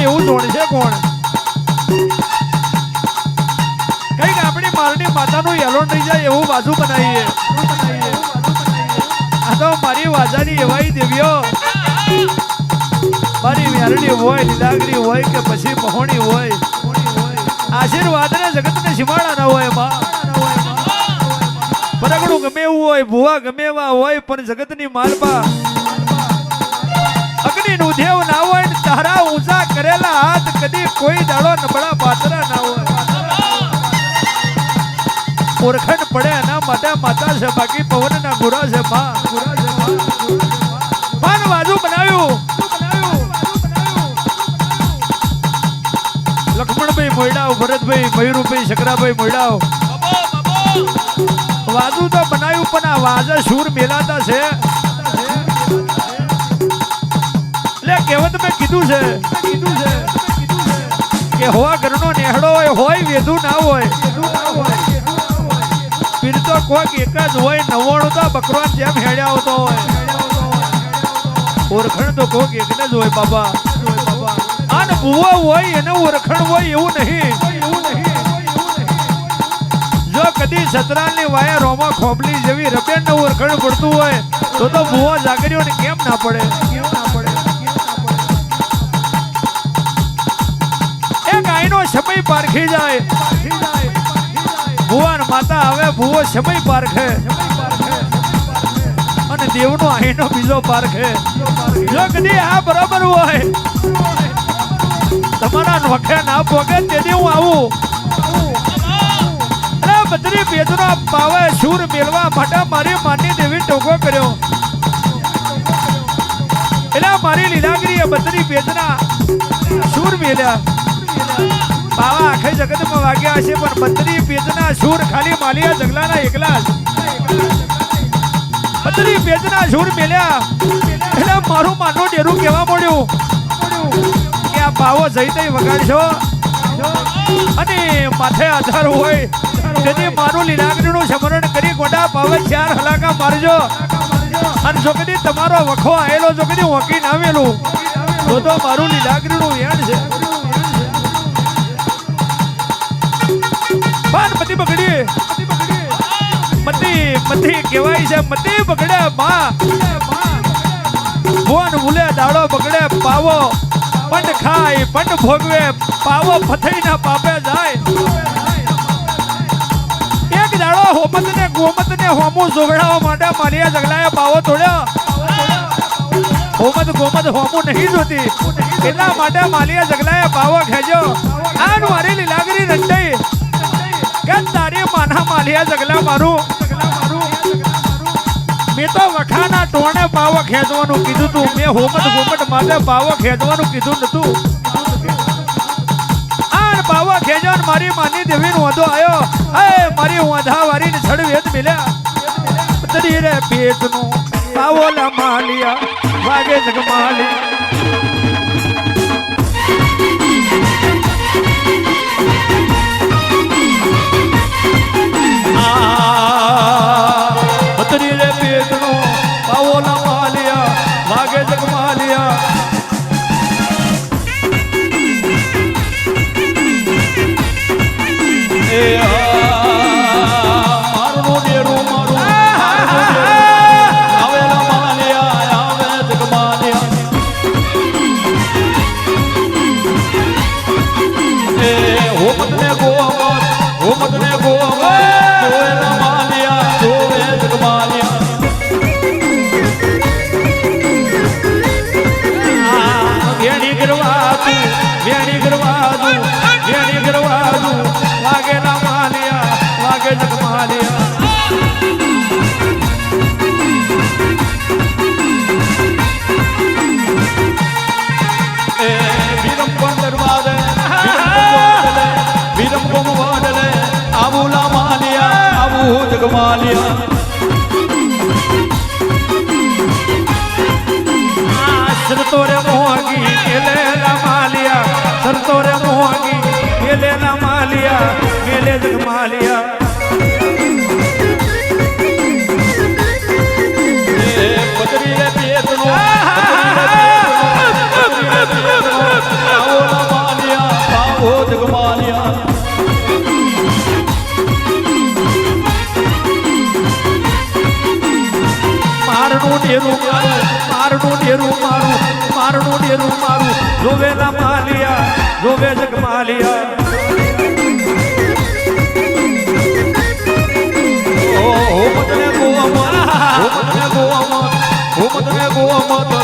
કાપ્યો એવું જોડશે કોણ? કંઈક આપણી મારની માતાનું એલોન થઈ જાય એવું બાજુ બનાવીએ. આ તો મારી વાજાની એવાય દેવીઓ. મારી વેરણી હોય, લીલાગરી હોય કે પછી પહોણી હોય. આશીર્વાદને જગતને સીમાડા ના હોય એમાં. પરગણું ગમે એવું હોય, ભુવા ગમે એવા હોય, પણ જગતની માલપા અગ્નિ નું દેવ ના હોય તારા ઊંચા કરેલા હાથ કદી કોઈ દાડો નબળા પાતરા ના હોય. ઓરખંડ પડે એના માટે માતા છે, બાકી પવન ના ગુરા છે, માં. પાન બાજુ બનાવ્યું. લક્ષ્મણભાઈ મોયડાવ ભરતભાઈ, મયુરભાઈ, શકરાભાઈ મોયડાવ વાજુ તો બનાવ્યું, પણ આ વાજા સૂર મેલાતા છે. કહેવત મેં કીધું છે? કીધું છે કે હોવા ઘરનો નેહડો હોય હોય, વેધું ના હોય. પીર તો કોઈક એક જ હોય, નવાણું તો બકરવાન જેમ હેડ્યા આવતો હોય. ઓરખણ તો કોઈક એકને જ હોય, બાબા. અને ભૂવો હોય, એને ઓરખણ હોય એવું નહીં. જો કદી સતરાલની વાયા રોમાં ખોબલી જેવી રબેન ઓરખણ પડતું હોય, તો તો ભૂવો જાગરીઓને કેમ ના પડે? ગાયનો સમય પારખી જાય. ભુવાન માતા હવે ભુવો સમય પારખે અને દેવનો અહીંનો બીજો પારખે જો કદી આ બરાબર હોય, તમારા નોખે ના પોગે તેથી હું આવું. બદરી બેદનો પાવે શૂર મેળવા માટે મારી માની દેવી ટોકો કર્યો. એટલે મારી લીલાગીરીએ બદરી બેદના શૂર મેલ્યા બાવા આખે જગતમાં વાગ્યા હશે, પણ બત્રી પેજના સૂર ખાલી માલિયા જગલાના એકલા બત્રી પેજના સૂર મેલ્યા. એટલે મારું માનું ડેરું કહેવા મળ્યું કે આ બાવો જઈ તઈ વગાડશો. અને માથે આધાર હોય, તેથી મારું લીલાગરીનું સ્મરણ કરી ગોડા પાવે ચાર હલાકા મારજો. અને જો કદી તમારો વખો આવેલો જો કદી વોકી આવેલું, તો તો મારું લીલાગરીનું યાદ છે. મતી બગડી મતી મતી કહેવાય છે મતી બગડે માં. બોન ભૂલે દાડો બગડે પાવો. પંડ ખાય, પંડ ભોગવે, પાવો ફથઈ ના પાપે જાય. એક દાડો હોમત ને ગોમત ને હોમું જોગડાવા માટે માલિયા જગલાએ પાવો તોડ્યો. હોમત, ગોમત હોમું નહીં જોતી. એટલા માટે માલિયા જગલાએ પાવો ખેંચ્યો. આન મારી લીલાગરી રંડાઈ. કે તારી માના માલિયા જગલા મારું. મેં તો વખાના ટોણે પાવો ખેંચવાનું કીધું તું. મેં હોમત ગોમત માટે પાવો ખેંચવાનું કીધું નતું. આણ પાવો ખેંચવાનું મારી માની દેવી નો વાંધો આયો. હે, મારી વાંધા વારી ને છડ વેદ મિલ્યા. તરી રે પેટ નો પાવો લા માલિયા, વાગે જગમાલી પતરી એ આવું જગમાલિયા સરતો રે મોહગી મેલે માલિયા સરતો રે મોહગી મેલે માલિયા મેલે જગ માલિયા જગમાલિયા ડેરું મારું મારનું ડેરું મારું મારનું ડેરું મારું જોવે ના માલિયા જોવે જગ માલિયા ઓ મતને મા હો મતને ગોમત હો મતને ગોવા ધોવે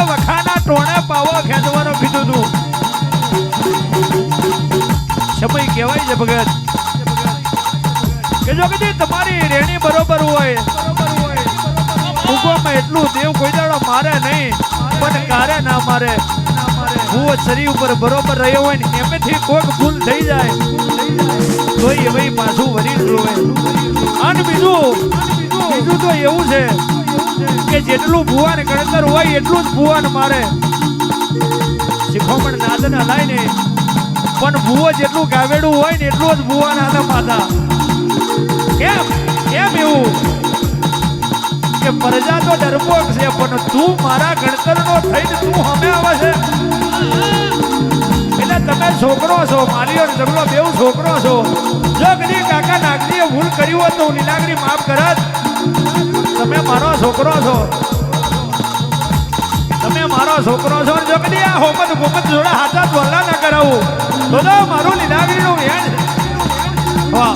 મેં વખાના ટોણે પાવો ખેંચવાનું કીધું તું. સમય કહેવાય છે ભગત. કે જો કદી તમારી રેણી બરોબર હોય ભૂગોમાં એટલું દેવ કોઈ દાડો મારે નહીં, પણ કારે ના મારે. ભૂવો શરીર ઉપર બરોબર રહ્યો હોય ને એમથી કોક ભૂલ થઈ જાય. તો એ ભાઈ પાછું વરી જ રોવે. અને બીજું બીજું તો એવું છે જેટલું ભુવાને ગણતર હોય એટલું જ ભુવાન મારે. શીખોમણ નાદન હલાય ને. પણ ભૂવો જેટલું ગાવેડું હોય ને એટલું જ ભુવાના આના પાછા. કેમ? કેમ એવું? કે પ્રજા તો ડરપોક છે, પણ તું મારા ગણતરનો થઈને તું હમે આવે છે. એટલે તમે છોકરો છો માલિયો ને ઝઘડો બેવ છોકરો છો. જો કદી કાકા નાગરીએ ભૂલ કરી હોત તો હું નીલાગરી માફ કરત. તમે મારો છોકરો છો. તમે મારો છોકરો છો જો કદી આ હોમત ગોમત જોડે હાથા ધોલા ના કરાવું. તો તો મારું લીલાગરીનું વેણ. વાહ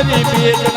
કદી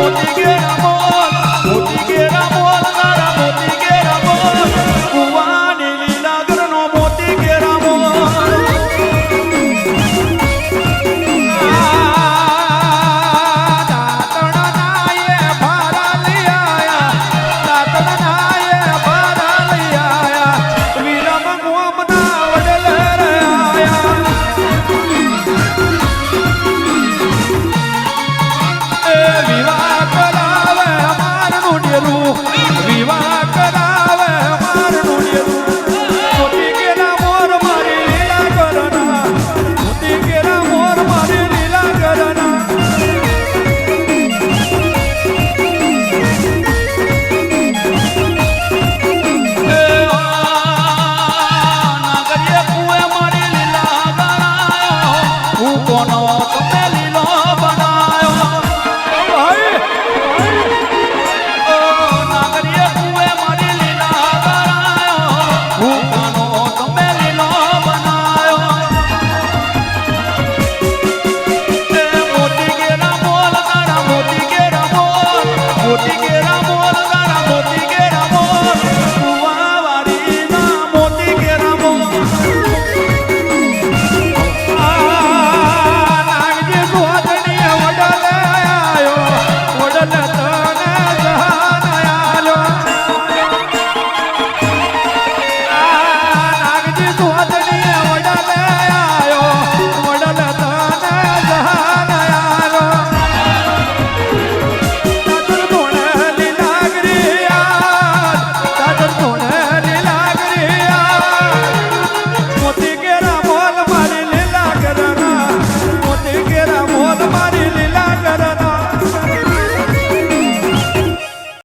Oh Yeah.